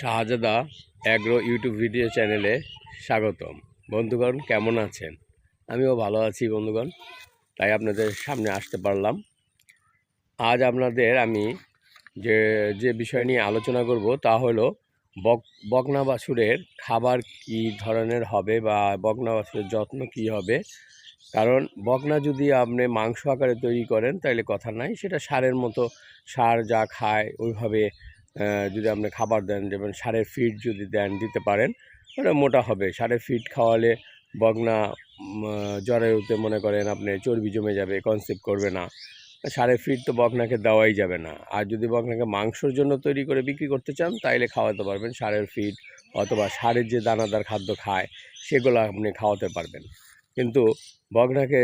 শাহজাদা agro YouTube video চ্যানেলে স্বাগতম। বন্ধুগণ, কেমন আছেন? আমিও ভালো আছি বন্ধুগণ, তাই আপনাদের সামনে আসতে পারলাম। আজ আপনাদের আমি যে যে বিষয় নিয়ে আলোচনা করব তা হলো বক বকনা বাছুরের খাবার কি ধরনের হবে বা বকনা বাছুরের যত্ন কি হবে। কারণ বকনা যদি আপনি মাংস আকারে তৈরি করেন তাহলে কথা নাই, সেটা সারের মতো সার যা খায়, ওইভাবে যদি আপনি খাবার দেন, যেমন সারের ফিড যদি দেন, দিতে পারেন ওটা মোটা হবে। সারের ফিড খাওয়ালে বগনা জরায়ুতে মনে করেন আপনি চর্বি জমে যাবে কনসেপ্ট করবে না। সারের ফিড তো বকনাকে দেওয়াই যাবে না। আর যদি বকনাকে মাংসর জন্য তৈরি করে বিক্রি করতে চান, তাইলে খাওয়াতে পারবেন সারের ফিড অথবা সারের যে দানাদার খাদ্য খায়, সেগুলো আপনি খাওয়াতে পারবেন। কিন্তু বকনাকে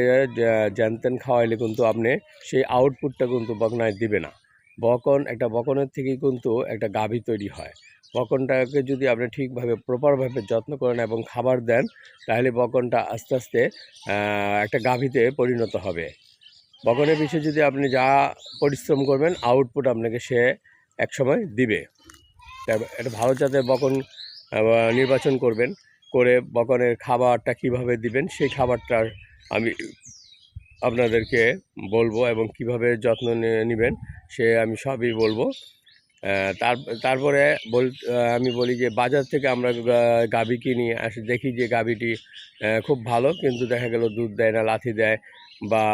জ্যানতেন খাওয়াইলে কিন্তু আপনি সেই আউটপুটটা কিন্তু বকনায় দিবে না। বকন, একটা বকনের থেকেই কিন্তু একটা গাভী তৈরি হয়। বকনটাকে যদি আপনি ঠিকভাবে প্রপারভাবে যত্ন করেন এবং খাবার দেন, তাহলে বকনটা আস্তে আস্তে একটা গাভীতে পরিণত হবে। বকনের পিছিয়ে যদি আপনি যা পরিশ্রম করবেন আউটপুট আপনাকে সে একসময় দিবে। একটা ভালো জাতের বকন নির্বাচন করবেন, করে বকনের খাবারটা কীভাবে দিবেন, সেই খাবারটার আমি আপনাদেরকে বলব এবং কীভাবে যত্ন নেবেন, সে আমি সবই বলব। তার, তারপরে বল আমি বলি যে বাজার থেকে আমরা গাভী কিনি, আসে, দেখি যে গাভীটি খুব ভালো, কিন্তু দেখা গেল দুধ দেয় না, লাথি দেয় বা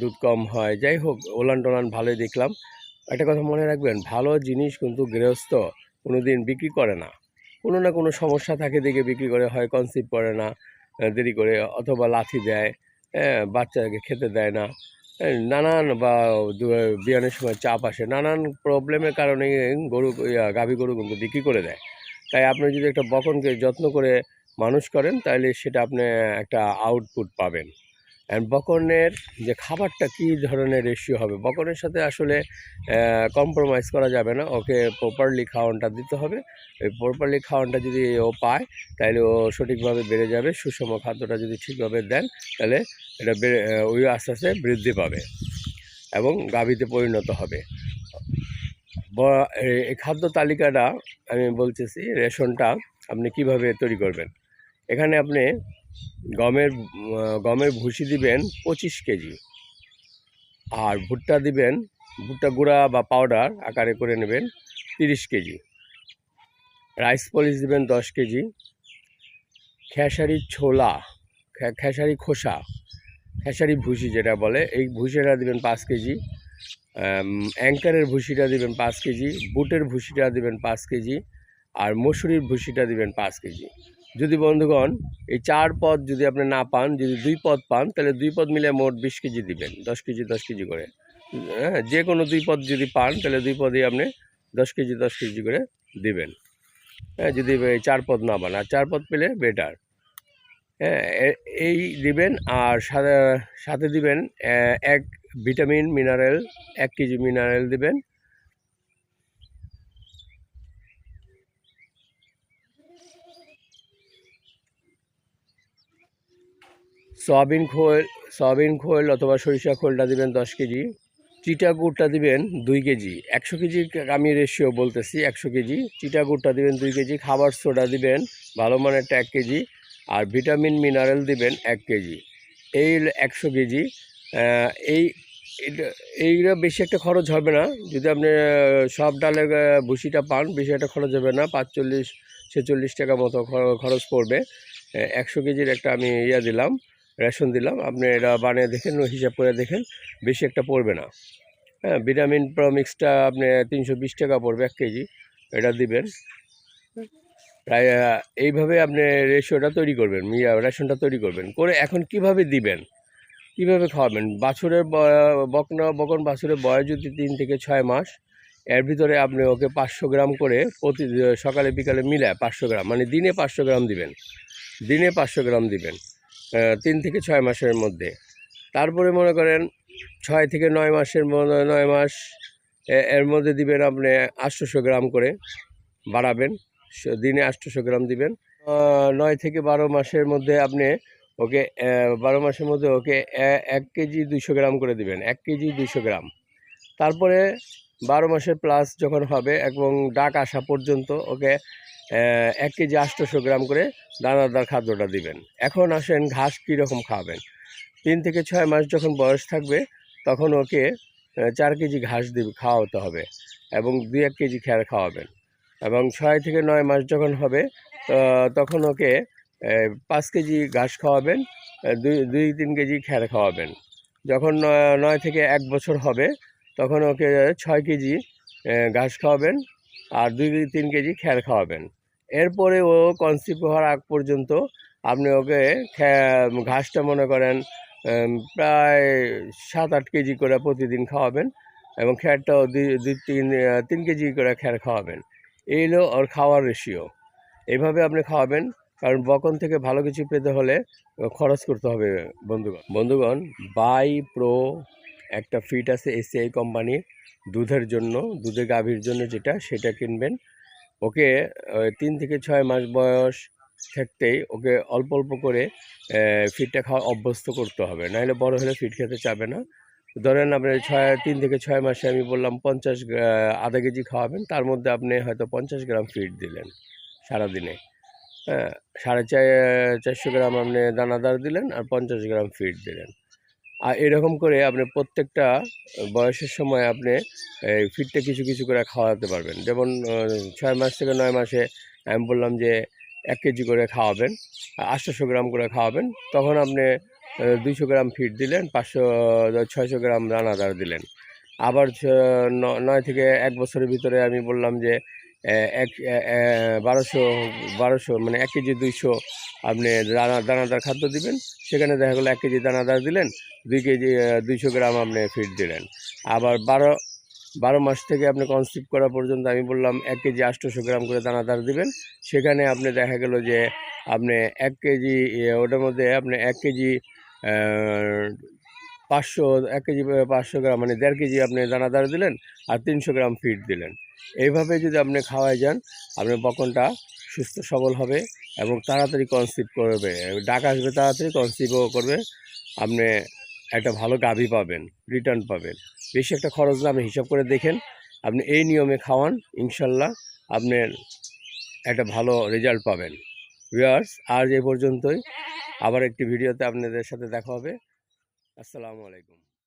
দুধ কম হয়। যাই হোক, ওলান টোলান ভালোই দেখলাম। একটা কথা মনে রাখবেন, ভালো জিনিস কিন্তু গৃহস্থ কোনো দিন বিক্রি করে না। কোনো না কোনো সমস্যা থাকে দেখে বিক্রি করে, হয় কনসিভ করে না দেরি করে, অথবা লাথি দেয়। বাচ্চাকে খেতে দেয় না। নানান বা বিয়ানের সময় চাপ আসে। নানান প্রবলেমের কারণে গরু গাভী গরু কিন্তু বিক্রি করে দেয়। তাই আপনি যদি একটা বকনকে যত্ন করে মানুষ করেন তাহলে সেটা আপনি একটা আউটপুট পাবেন। অ্যান্ড বকনের যে খাবারটা কী ধরনের রেশিও হবে? বকনের সাথে আসলে কম্প্রোমাইজ করা যাবে না। ওকে প্রপারলি খাওয়ানটা দিতে হবে। ওই প্রপারলি খাওয়ানটা যদি ও পায় তাহলে ও সঠিকভাবে বেড়ে যাবে। সুষম খাদ্যটা যদি ঠিকভাবে দেন তাহলে এটা বেড়ে ওই আস্তে আস্তে বৃদ্ধি পাবে এবং গাভীতে পরিণত হবে। এই খাদ্য তালিকাটা আমি বলতেছি, রেশনটা আপনি কীভাবে তৈরি করবেন? এখানে আপনি গমের গমের ভুসি দিবেন পঁচিশ কেজি। আর ভুট্টা দিবেন, ভুট্টা গুঁড়া বা পাউডার আকারে করে নেবেন তিরিশ কেজি। রাইস পলিশ দিবেন দশ কেজি। খেসারি ছোলা খেসারি খোসা, খেসারি ভুসি যেটা বলে, এই ভুসিটা দিবেন পাঁচ কেজি। অ্যাঙ্কারের ভুসিটা দিবেন পাঁচ কেজি, বুটের ভুসিটা দিবেন পাঁচ কেজি, আর মসুরির ভুসিটা দিবেন পাঁচ কেজি। যদি বন্ধুগণ, এই চার পদ যদি আপনি না পান, যদি দুই পদ পান, তাহলে দুই পদ মিলে মোট বিশ কেজি দিবেন, দশ কেজি দশ কেজি করে। হ্যাঁ যে কোনো দুই পদ যদি পান, তাহলে দুই পদই আপনি দশ কেজি দশ কেজি করে দিবেন। হ্যাঁ যদি চার পদ না পান, আর চার পদ পেলে বেটার হ্যাঁ এই দিবেন, আর সাথে সাথে দিবেন এক ভিটামিন মিনারেল এক কেজি মিনারেল দিবেন সয়াবিন খোল সয়াবিন খোল অথবা সরিষা খোলটা দিবেন দশ কেজি। চিটা গুড়টা দিবেন দুই কেজি। একশো কেজি আমি রেশিও বলতেছি, একশো কেজি। চিটা গুড়টা দিবেন দুই কেজি, খাবার সোডা দিবেন ভালো মানেরটা এক কেজি আর ভিটামিন, মিনারেল দিবেন এক কেজি। এই একশো কেজি। এই এইগুলো বেশি একটা খরচ হবে না। যদি আপনি সব ডালের ভুসিটা পান, বেশি একটা খরচ হবে না। পাঁচচল্লিশ, ছেচল্লিশ টাকা মতো খরচ পড়বে। একশো কেজির একটা আমি ইয়া দিলাম। রেশন দিলাম। আপনি এটা বানিয়ে দেখেন, হিসাব করে দেখেন, বেশি একটা পড়বে না। হ্যাঁ ভিটামিন প্রমিক্সটা আপনি তিনশো বিশ টাকা পড়বে, এক কেজি। এটা দিবেন। প্রায় এইভাবে আপনি রেশিওটা তৈরি করবেন, ইয়া রেশনটা তৈরি করবেন। করে এখন কীভাবে দিবেন? কীভাবে খাওয়াবেন? বাছুরের বকনা, বকন বাছুরের বয়স যদি তিন থেকে ছয় মাস, এর ভিতরে আপনি ওকে পাঁচশো গ্রাম করে প্রতি, সকালে, বিকালে মিলায় পাঁচশো গ্রাম মানে দিনে পাঁচশো গ্রাম দিবেন। দিনে পাঁচশো গ্রাম দিবেন। তিন থেকে ছয় মাসের মধ্যে। তারপরে মনে করেন ছয় থেকে নয় মাসের নয় মাস এর মধ্যে দিবেন আপনি আটশোশো গ্রাম করে বাড়াবেন। দিনে আটশোশো গ্রাম দিবেন। নয় থেকে বারো মাসের মধ্যে আপনি ওকে বারো মাসের মধ্যে ওকে এক কেজি দুইশো গ্রাম করে দিবেন। এক কেজি দুইশো গ্রাম। তারপরে বারো মাসের প্লাস যখন হবে এবং ডাক আসা পর্যন্ত ওকে এক কেজি আটশোশো গ্রাম করে দানাদার খাদ্যটা দিবেন। এখন আসেন ঘাস কীরকম খাওয়াবেন তিন থেকে ছয় মাস যখন বয়স থাকবে, তখন ওকে চার কেজি ঘাস দিবে, খাওয়াতে হবে এবং দুই এক কেজি খ্যার খাওয়াবেন। এবং ছয় থেকে নয় মাস যখন হবে তখন ওকে পাঁচ কেজি ঘাস খাওয়াবেন দুই দুই তিন কেজি খ্যার খাওয়াবেন। যখন নয় নয় থেকে এক বছর হবে তখন ওকে ছয় কেজি ঘাস খাওয়াবেন আর দুই তিন কেজি খ্যার খাওয়াবেন। এরপরে ও কনসিভ হওয়ার আগ পর্যন্ত আপনি ওকে ঘাসটা মনে করেন প্রায় সাত, আট কেজি করে প্রতিদিন খাওয়াবেন এবং খ্যারটাও দুই তিন তিন কেজি করে খ্যার খাওয়াবেন। এই হলো ওর খাওয়ার রেশিও এইভাবে আপনি খাওয়াবেন, কারণ বকন থেকে ভালো কিছু পেতে হলে খরচ করতে হবে বন্ধুগণ। বন্ধুগণ বাই প্রো একটা ফিট আছে এসিআই কোম্পানির, দুধের জন্য দুধে গাভীর জন্য যেটা, সেটা কিনবেন। ওকে তিন থেকে ছয় মাস বয়স থাকতেই ওকে অল্প অল্প করে ফিডটা খাওয়া অভ্যস্ত করতে হবে। নাহলে বড় হলে ফিড খেতে চাবে না। ধরেন আপনি ছয়, তিন থেকে ছয় মাসে আমি বললাম পঞ্চাশ আধা কেজি খাওয়াবেন, তার মধ্যে আপনি হয়তো পঞ্চাশ গ্রাম ফিড দিলেন সারাদিনে। হ্যাঁ সাড়ে চার, চারশো গ্রাম আপনি দানাদার দিলেন আর পঞ্চাশ গ্রাম ফিড দিলেন। আর এরকম করে আপনি প্রত্যেকটা বয়সের সময় আপনি, এই ফিডটা কিছু কিছু করে খাওয়াতে পারবেন। যেমন ছয় মাস থেকে নয় মাসে আমি বললাম যে, এক কেজি করে খাওয়াবেন আটশোশো গ্রাম করে খাওয়াবেন। তখন আপনি দুইশো গ্রাম ফিড দিলেন, পাঁচশো, ছয়শো গ্রাম দানাদার দিলেন। আবার নয় থেকে এক বছরের ভিতরে আমি বললাম যে এক বারোশো বারোশো মানে এক কেজি দুইশো আপনি দানা, দানাদার খাদ্য দিবেন। সেখানে দেখা গেলো এক কেজি দানাদার দিলেন, দুই কেজি দুইশো গ্রাম আপনি ফিড দিলেন। আবার বারো বারো মাস থেকে আপনি কনসিভ করা পর্যন্ত আমি বললাম, এক কেজি আটশোশো গ্রাম করে দানাদার দিবেন। সেখানে আপনি দেখা গেল যে, আপনি এক কেজি ওটার মধ্যে আপনি এক কেজি পাঁচশো, এক কেজি পাঁচশো গ্রাম মানে দেড় কেজি আপনি দানাদার দিলেন আর তিনশো গ্রাম ফিড দিলেন। এইভাবে যদি আপনি খাওয়ায় যান, আপনার বকনটা সুস্থ, সবল হবে এবং তাড়াতাড়ি কনসিভ করবে। ডাক আসবে তাড়াতাড়ি কনসিভও করবে, আপনি একটা ভালো গাভী পাবেন রিটার্ন পাবেন। বেশি একটা খরচ না, আপনি হিসাব করে দেখেন, আপনি এই নিয়মে খাওয়ান, ইনশাল্লাহ আপনার একটা ভালো রেজাল্ট পাবেন। ভিউয়ার্স আজ এ পর্যন্তই। আবার একটি ভিডিওতে আপনাদের সাথে দেখা হবে। আসসালামু আলাইকুম।